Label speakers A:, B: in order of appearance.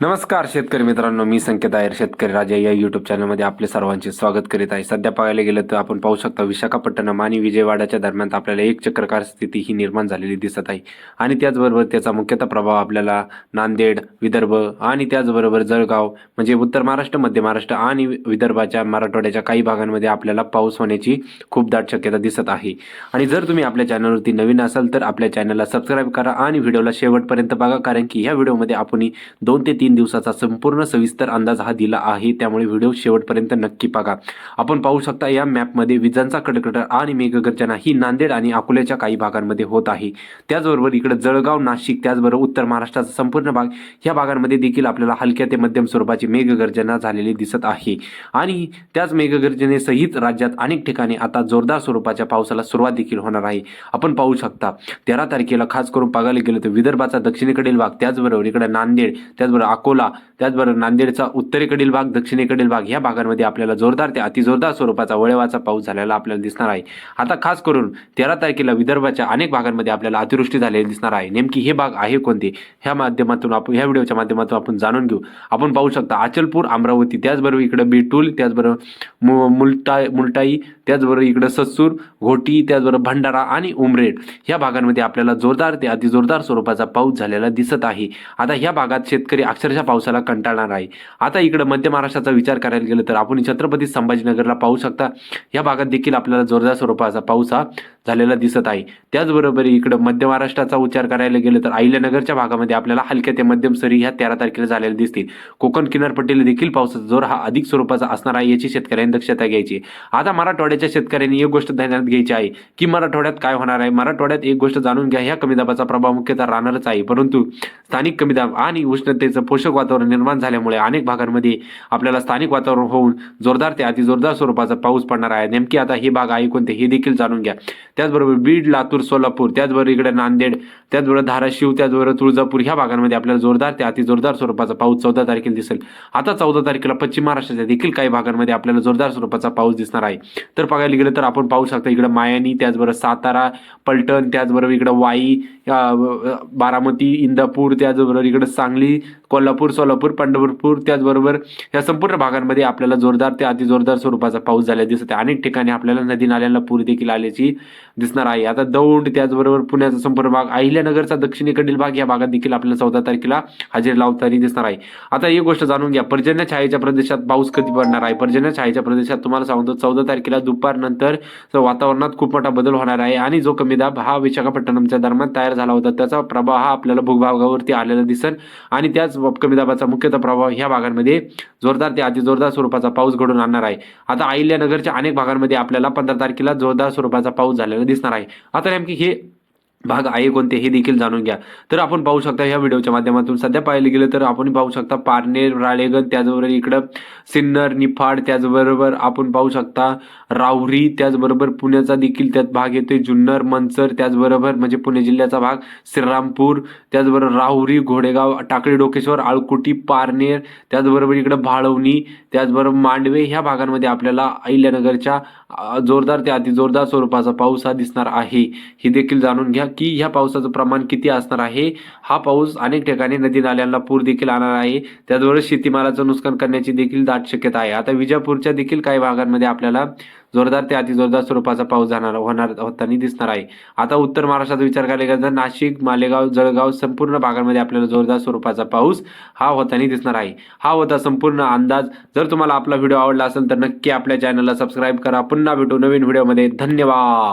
A: नमस्कार शेतकरी मित्रांनो मी संकेत आयर शेतकरी राजा या युट्यूब चॅनलमध्ये आपले सर्वांचे स्वागत करीत आहे. सध्या पाहायला गेलं तर आपण पाहू शकता विशाखापट्टणम आणि विजयवाडाच्या दरम्यान आपल्याला एक चक्रकार स्थिती ही निर्माण झालेली दिसत आहे. आणि त्याचबरोबर त्याचा मुख्यतः प्रभाव आपल्याला नांदेड विदर्भ आणि त्याचबरोबर जळगाव म्हणजे उत्तर महाराष्ट्र मध्य महाराष्ट्र आणि विदर्भाच्या मराठवाड्याच्या काही भागांमध्ये आपल्याला पाऊस होण्याची खूप दाट शक्यता दिसत आहे. आणि जर तुम्ही आपल्या चॅनलवरती नवीन असाल तर आपल्या चॅनलला सबस्क्राईब करा आणि व्हिडिओला शेवटपर्यंत बघा कारण की ह्या व्हिडिओमध्ये आपण दोन ते तीन दिवसाचा संपूर्ण सविस्तर अंदाज हा दिला आहे. त्यामुळे व्हिडिओ शेवटपर्यंत नक्की बघा. आपण पाहू शकता या मॅपमध्ये विजांचा कडकड आणि मेघगर्जना ही नांदेड आणि अकोल्याच्या काही भागांमध्ये होत आहे. त्याचबरोबर इकडे जळगाव नाशिक त्याचबरोबर उत्तर महाराष्ट्राचा संपूर्ण भाग या भागांमध्ये देखील आपल्याला हलक्या ते मध्यम स्वरूपाची मेघगर्जना झालेली दिसत आहे. आणि त्याच मेघगर्जनेसहित राज्यात अनेक ठिकाणी आता जोरदार स्वरूपाच्या पावसाला सुरुवात देखील होणार आहे. आपण पाहू शकता तेरा तारखेला खास करून बघायला गेलं तर विदर्भाचा दक्षिणेकडील भाग त्याचबरोबर इकडे नांदेड त्याचबरोबर अकोला त्याचबरोबर नांदेडचा उत्तरेकडील भाग दक्षिणेकडील भाग या भागांमध्ये आपल्याला जोरदार ते अतिजोरदार स्वरूपाचा वळेवाचा पाऊस झालेला आपल्याला दिसणार आहे. आता खास करून तेरा तारखेला विदर्भाच्या अनेक भागांमध्ये आपल्याला अतिवृष्टी झालेली दिसणार आहे. नेमकी हे भाग आहे कोणते? ह्या माध्यमातून आपण ह्या व्हिडिओच्या माध्यमातून आपण जाणून घेऊ. आपण पाहू शकता अचलपूर अमरावती त्याचबरोबर इकडं बेटूल त्याचबरोबर मु मुलटा मुलटाई त्याचबरोबर इकडं सत्सूर घोटी त्याचबरोबर भंडारा आणि उमरेड ह्या भागांमध्ये आपल्याला जोरदार ते अतिजोरदार स्वरूपाचा पाऊस झालेला दिसत आहे. आता ह्या भागात शेतकरी अक्षर अक्षरशः पावसाला कंटाळणार आहे आता इकडं मध्य महाराष्ट्राचा विचार करायला गेलं तर आपण छत्रपती संभाजीनगरला पाहू शकता. या भागात देखील आपल्याला जोरदार स्वरूपाचा पाऊस हा झालेला दिसत आहे. त्याचबरोबर इकडं मध्य महाराष्ट्राचा उच्चार करायला गेलं तर अहिल्यानगरच्या भागामध्ये आपल्याला हलक्या ते मध्यम सरी ह्या तेरा तारखेला झालेल्या दिसतील. कोकण किनारपट्टीला देखील पावसाचा जोर हा अधिक स्वरूपाचा असणार आहे याची शेतकऱ्यांनी दक्षता घ्यायची. आता मराठवाड्याच्या शेतकऱ्यांनी एक गोष्ट ध्यानात घ्यायची आहे की मराठवाड्यात काय होणार आहे? मराठवाड्यात एक गोष्ट जाणून घ्या ह्या कमी दाबाचा प्रभाव मुख्यतः राहणारच आहे. परंतु स्थानिक कमी दाब आणि उष्णतेचं पोषक वातावरण निर्माण झाल्यामुळे अनेक भागांमध्ये आपल्याला स्थानिक वातावरण होऊन जोरदार ते अतिजोरदार स्वरूपाचा पाऊस पडणार आहे. नेमकी आता हे भाग आहे कोणते हे देखील जाणून घ्या. त्याचबरोबर बीड लातूर सोलापूर त्याचबरोबर इकडे नांदेड त्याचबरोबर धाराशिव त्याचबरोबर तुळजापूर ह्या भागांमध्ये आपल्याला जोरदार ते अतिजोरदार स्वरूपाचा पाऊस चौदा तारखेला दिसेल. आता चौदा तारखेला पश्चिम महाराष्ट्राच्या देखील काही भागांमध्ये आपल्याला जोरदार स्वरूपाचा पाऊस दिसणार आहे. तर बघायला गेलं तर आपण पाहू शकता इकडे मायानी त्याचबरोबर सातारा पलटण त्याचबरोबर इकडे वाई बारामती इंदापूर त्याचबरोबर इकडे सांगली कोल्हापूर सोलापूर पंढरपूर त्याचबरोबर या संपूर्ण भागांमध्ये आपल्याला जोरदार ते अतिजोरदार स्वरूपाचा पाऊस झाला दिसत आहे. अनेक ठिकाणी आपल्याला नदी नाल्यांना पूर देखील आल्याची दिसणार आहे. आता दौंड त्याचबरोबर पुण्याचा संपूर्ण भाग अहिल्यानगरचा दक्षिणेकडील भाग या भागात देखील आपल्याला चौदा तारखेला हजेरी लावताना दिसणार आहे. आता एक गोष्ट जाणून घ्या. पर्जन्य छायेच्या प्रदेशात पाऊस कधी पडणार आहे? पर्जन्य छायेच्या प्रदेशात तुम्हाला सांगतो चौदा तारखेला दुपारनंतर वातावरणात खूप मोठा बदल होणार आहे आणि जो कमी दाब हा विशाखापट्टणमच्या दरम्यान तयार झाला होता त्याचा प्रभाव हा आपल्याला भूभागावरती आलेला दिसेल आणि त्याच कमी दाबाचा मुख्यतः प्रभाव ह्या भागांमध्ये जोरदार ते अतिजोरदार स्वरूपाचा पाऊस घडून आणणार आहे. आता अहिल्यानगरच्या अनेक भागांमध्ये आपल्याला पंधरा तारखेला जोरदार स्वरूपाचा पाऊस झालेला दिसणार आहे. आता नेमकी हे भाग आहे कोणते हे देखील जाणून घ्या. तर आपण पाहू शकता ह्या व्हिडिओच्या माध्यमातून सध्या पाहिलं गेलं तर आपण पाहू शकता पारनेर राळेगण त्याचबरोबर इकडं सिन्नर निफाड त्याचबरोबर आपण पाहू शकता राहुरी त्याचबरोबर पुण्याचा देखील त्यात भाग येतोय. जुन्नर मनसर त्याचबरोबर म्हणजे पुणे जिल्ह्याचा भाग श्रीरामपूर त्याचबरोबर राहुरी घोडेगाव टाकळी डोकेश्वर आळकुटी पारनेर त्याचबरोबर इकडं भाळवणी त्याचबरोबर मांडवे ह्या भागांमध्ये आपल्याला अहिल्यानगरच्या जोरदार ते अतिजोरदार स्वरूपाचा पाऊस हा दिसणार आहे. हे देखील जाणून घ्या. की ह्या पावसाचं प्रमाण किती असणार आहे? हा पाऊस अनेक ठिकाणी नदी नाल्यांना पूर देखील आणणार आहे. त्याचबरोबर शेतीमालाचं नुकसान करण्याची देखील दाट शक्यता आहे. आता विजापूरच्या देखील काही भागांमध्ये आपल्याला जोरदार ते अतिजोरदार स्वरूपाचा पाऊस जाणार होणार होताना दिसणार आहे. आता उत्तर महाराष्ट्राचा विचार करायला गेला तर नाशिक मालेगाव जळगाव संपूर्ण भागांमध्ये आपल्याला जोरदार स्वरूपाचा पाऊस हा होताना दिसणार आहे. हा होता संपूर्ण अंदाज. जर तुम्हाला आपला व्हिडिओ आवडला असेल तर नक्की आपल्या चॅनलला सबस्क्राईब करा. पुन्हा भेटू नवीन व्हिडिओमध्ये. धन्यवाद!